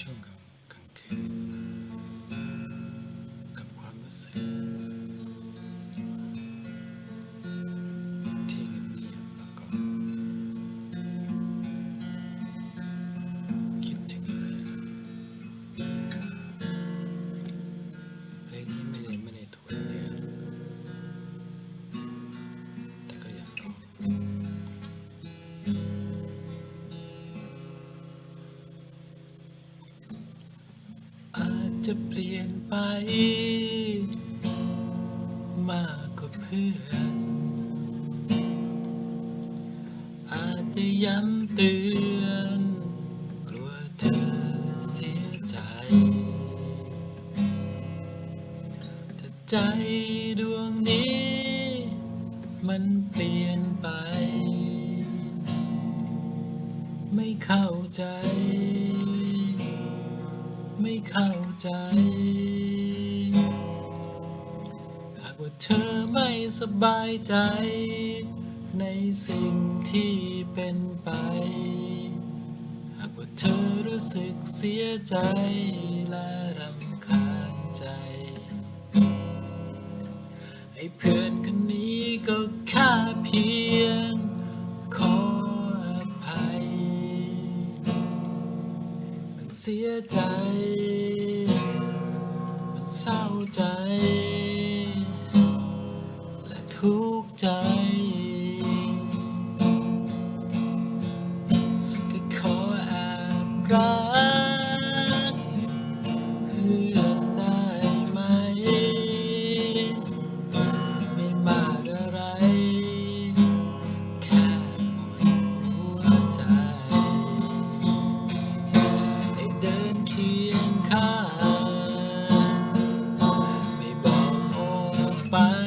ช่วงก จะเปลี่ยนไป มากกว่าเพื่อน อาจจะย้ำเตือน กลัวเธอเสียใจ แต่ใจดวงนี้ มันเปลี่ยนไป ไม่เข้าใจ ไม่เข้าใจ หากว่าเธอไม่สบายใจ ในสิ่งที่เป็นไป หากว่าเธอรู้สึกเสียใจและรำคาญใจ ให้เพื่อนคนนี้ก็แค่เพียง เสียใจ มันเศร้าใจ และทุกข์ใจ ก็ขอแอบรัก ไป